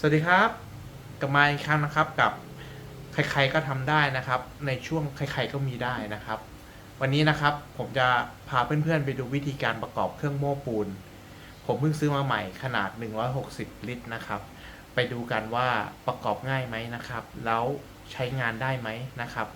สวัสดีครับกลับมาอีกครั้งนะครับกับใครๆก็ทำได้นะครับ ในช่วงใครๆก็มีได้นะครับ วันนี้นะครับผมจะพาเพื่อนๆไปดูวิธีการประกอบเครื่องโม้ปูน ผมเพิ่งซื้อมาใหม่ขนาด 160 ลิตรนะครับ ไปดูกันว่าประกอบง่ายไหมนะครับ แล้วใช้งานได้ไหมนะครับ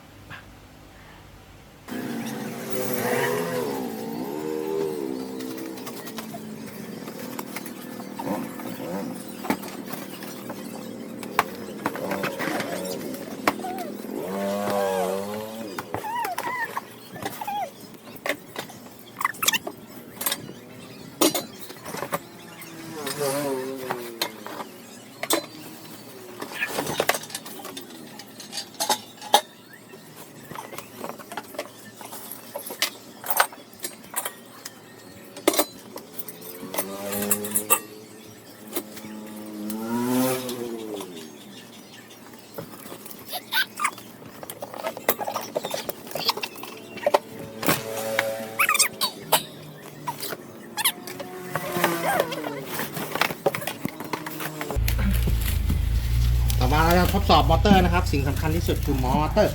ต่อมาเราจะทดสอบมอเตอร์นะครับ สิ่งสำคัญที่สุดคือมอเตอร์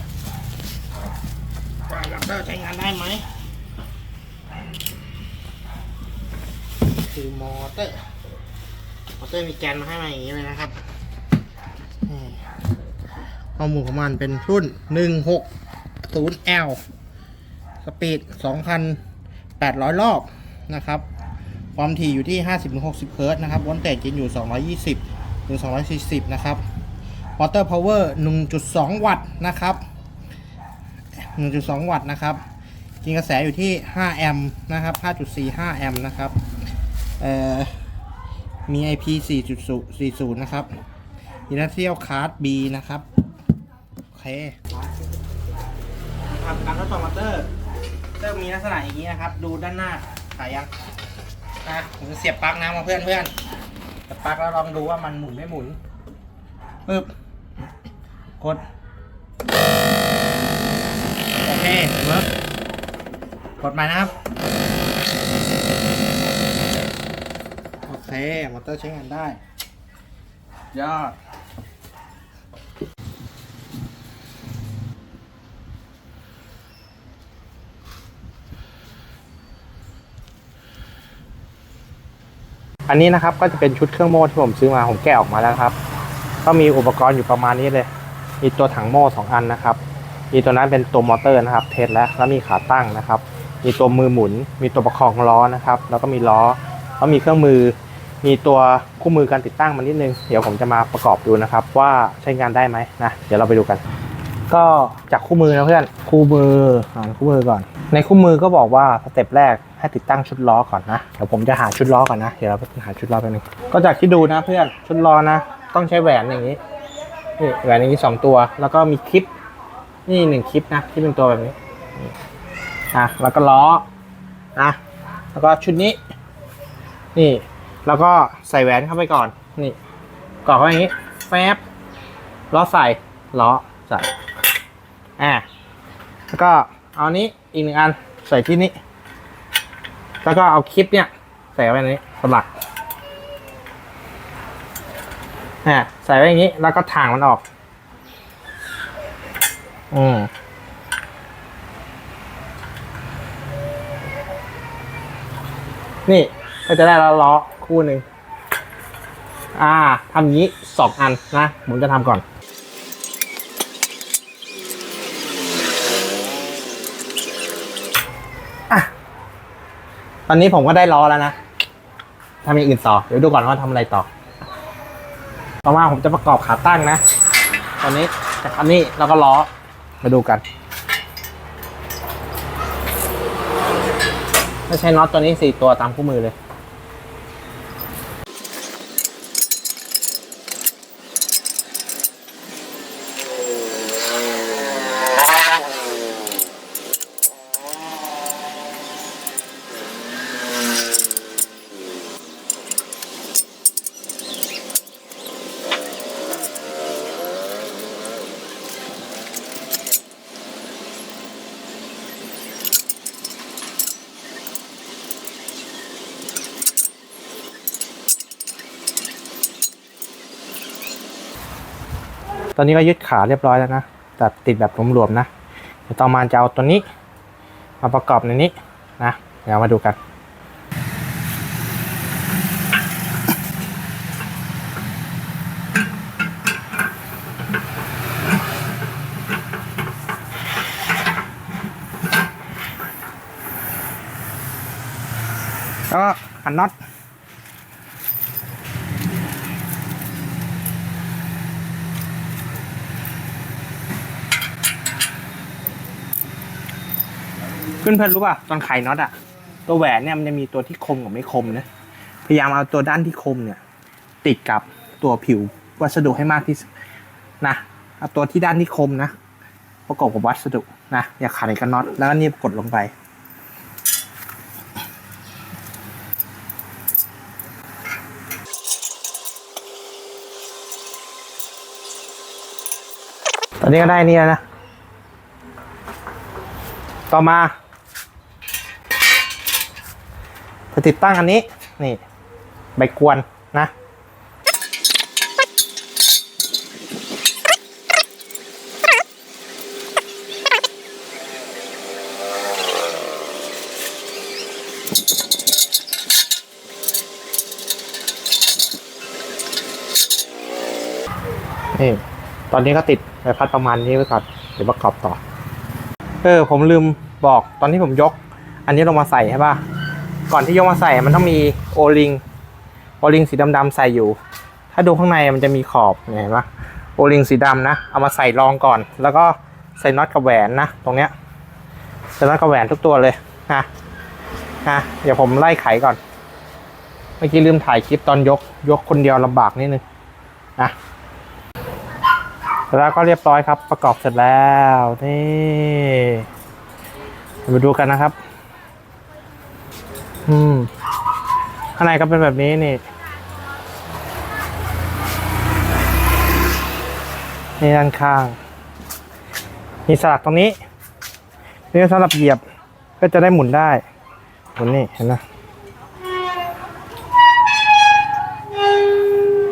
ว่ามอเตอร์ใช้งานได้ไหม คือมอเตอร์มอเตอร์มีแกนมาให้มาอย่างนี้เลยนะครับข้อมูลของมันเป็นรุ่น 160L สปีด 2,800 รอบนะครับความถี่อยู่ที่ 50-60 เฮิร์ตนะครับวอลเตจจะอยู่ 220ถึง240 นะครับวอเตอร์พาวเวอร์1.2 วัตต์นะครับ 1.2 วัตต์นะครับ กินกระแสอยู่ที่ 5 แอมป์นะครับ 5.45 แอมป์นะครับ มี IP 4.40 นะครับ Industrial Card B นะครับ โอเคทำการทดสอบมอเตอร์มอเตอร์มีลักษณะอย่างนี้นะครับ ดูด้านหน้าถ่ายยังนะผมจะเสียบปลั๊กนะมาเพื่อนเพื่อนเสียบปลั๊กแล้วลองดูว่ามันหมุนไม่หมุนปึ๊บกด โอเคเวิร์กกดใหม่นะครับ โอเค มอเตอร์ใช้งานได้ ยอด อันนี้นะครับก็จะเป็นชุดเครื่องโม่ที่ผมซื้อมาผมแกะออกมาแล้วครับ ก็มีอุปกรณ์อยู่ประมาณนี้เลย มีตัวถังโม่สองอันนะครับ มีตัวนั้นเป็นตัวมอเตอร์นะครับ เทสแล้วแล้วมีขาตั้งนะครับ มีตัวมือหมุน มีตัวประคองล้อนะครับ แล้วก็มีล้อแล้วมีเครื่องมือ มีตัวคู่มือการติดตั้งมานิดนึง เดี๋ยวผมจะมาประกอบดูนะครับ ว่าใช้งานได้ไหมนะ เดี๋ยวเราไปดูกัน ก็จากคู่มือนะเพื่อน คู่มืออ่านคู่มือก่อน ในคู่มือก็บอกว่าสเต็ปแรกให้ติดตั้งชุดล้อก่อนนะ เดี๋ยวผมจะหาชุดล้อก่อนนะ เดี๋ยวเราไปหาชุดล้อไปบนึงก็จากที่ดูนะเพื่อน ชุดล้อนะ ต้องใช้แหวนอย่างนี้ นี่แหวนอย่างนี้สองตัว แล้วก็มีคลิป นี่หนึ่งคลิปนะ ที่เป็นตัวแบบนี้นี่อะแล้วก็ล้อนะ แล้วก็ชุดนี้ นี่ แล้วก็ใส่แหวนเข้าไปก่อน นี่กรอกเข้าไปอย่างนี้ แฟบล้อใส่ล้อใส่อ่าแล้วก็เอานี้อีกหนึ่งอันใส่ที่นี้ แล้วก็เอาคลิปเนี่ย ใส่ไว้ในนี้สลักอ่าใส่ไว้อย่างนี้ แล้วก็ถ่างมันออก อืมนี่ก็จะได้ล้วล้อ คู่หนึ่งอ่าทำงนี้สองอันนะ ผมจะทำก่อนอะตอนนี้ผมก็ได้ล้อแล้วนะทำอย่างอื่นต่อ เดี๋ยวดูก่อนว่าทำอะไรต่อ ต่อมาผมจะประกอบขาตั้งนะ ตอนนี้จากอันนี้แล้วก็ล้อ มาดูกันไม่ใช้น็อตตัวนี้สี่ตัวตามคู่มือเลย ตอนนี้ก็ยึดขาเรียบร้อยแล้วนะแต่ติดแบบหลวมๆนะเดี๋ยวต่อมาจะเอาตัวนี้ มาประกอบในนี้นะเดี๋ยวมาดูกันก็ขันน็อต เพื่อนๆรู้ป่ะตอนไขน็อตอะ ตัวแหวนเนี่ยมันจะมีตัวที่คมกับไม่คมนะพยายามเอาตัวด้านที่คมเนี่ย ติดกับตัวผิววัสดุให้มากที่สุดนะเอาตัวที่ด้านที่คมนะประกอบกับวัสดุนะอย่าขัดกับน็อตแล้วก็นี่กดลงไปตอนนี้ก็ได้นี่แล้วนะ ต่อมา จะติดตั้งอันนี้นี่ใบกวนนะ นี่ ตอนนี้ก็ติดใบพัดประมาณนี้ไว้ก่อนเดี๋ยวประกอบต่อ เออ ผมลืมบอกตอนที่ผมยก อันนี้ลงมาใส่ใช่ป่ะ ก่อนที่ยกมาใส่มันต้องมีโอลิงโอลิงสีดำๆใส่อยู่ ถ้าดูข้างในมันจะมีขอบเห็นปะโอลิงสีดำนะ เอามาใส่รองก่อน แล้วก็ใส่น็อตกับแหวนนะ ตรงเนี้ยใส่น็อตกับแหวนทุกตัวเลยนะนะเดี๋ยวผมไล่ไขก่อน เมื่อกี้ลืมถ่ายคลิปตอนยก ยกคนเดียวลำบากนิดนึงนะแล้วก็เรียบร้อยครับ ประกอบเสร็จแล้ว นี่มาดูกันนะครับ อืม ข้างในก็เป็นแบบนี้นี่ นี่ด้านข้าง มีสลักตรงนี้ นี่สำหรับเหยียบก็จะได้หมุนได้หมุนนี่เห็นไหม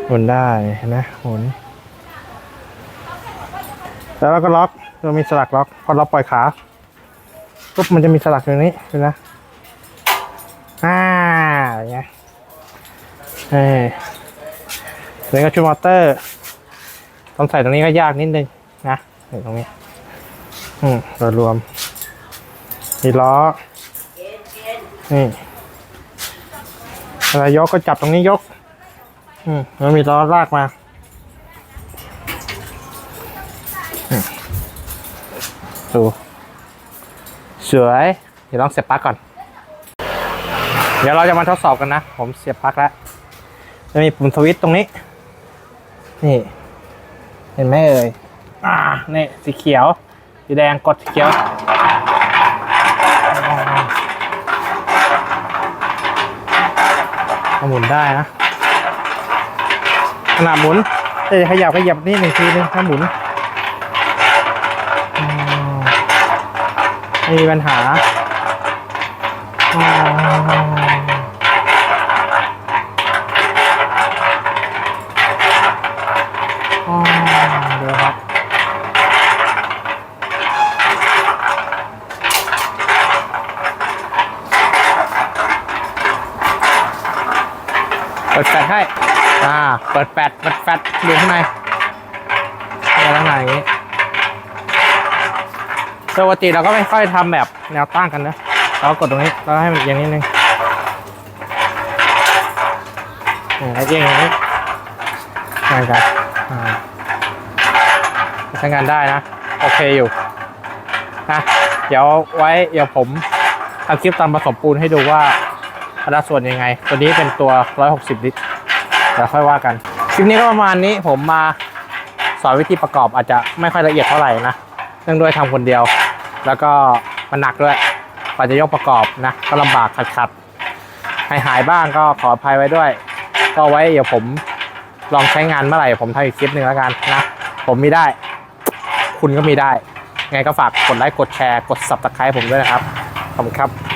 หมุนได้เห็นไหมหมุนแล้วเราก็ล็อกเรามีสลักล็อก พอเราปล่อยขาปุ๊บมันจะมีสลักตรงนี้เห็นไหม อ่าอย่างเงี้ยเอ้ยนี่ก็ชุดมอเตอร์ต้องใส่ตรงนี้ก็ยากนิดนึงนะใส่ตรงนี้ อืมโดยรวมมีล้อนี่เวลายกก็จับตรงนี้ยก อืมแล้วมีล้อลากมาดูสวย เดี๋ยวลองเสียบปลั๊กก่อน ดี๋ยวเราจะมาทดสอบกันนะ ผมเสียบปลั๊กแล้ว จะมีปุ่มสวิตช์ตรงนี้ นี่ เห็นไหมเอ่ย อ่า นี่สีเขียว สีแดงกดสีเขียว หมุนได้นะ ขนาดหมุนจะขยับขยับนี่หนึ่งทีนึงถ้าหมุนไม่มีปัญหา ดูครับเปิดแฟลชให้ อ่า เปิดแฟลชเปิดแฟลชดูข้างในดูข้างในอย่างนี้ปกติเราก็ไม่ค่อยทำแบบแนวตั้งกันนะ เรากดตรงนี้แล้วให้มันเอียงนิดนึงอืมให้เอียงอย่างนี้ใช่ครับอ่าใช้งานได้นะ โอเคอยู่นะเดี๋ยวไว้เดี๋ยวผมทำคลิปตอนผสมปูนให้ดูว่าอัตราส่วนยังไง ตัวนี้เป็นตัว 160 ลิตรเดี๋ยวค่อยว่ากัน คลิปนี้ก็ประมาณนี้ผมมาสอนวิธีประกอบอาจจะไม่ค่อยละเอียดเท่าไหร่นะ เนื่องด้วยทำคนเดียว แล้วก็มันหนักด้วย กว่าจะยกประกอบนะก็ลำบากขัดๆหายหายบ้างก็ขออภัยไว้ด้วย ก็ไว้เดี๋ยวผมลองใช้งานเมื่อไหร่ผมทำอีกคลิปหนึ่งแล้วกันนะ ผมมีได้ คุณก็มีได้ ไงก็ฝากกดไลค์กดแชร์กด subscribe ผมด้วยนะครับ ขอบคุณครับ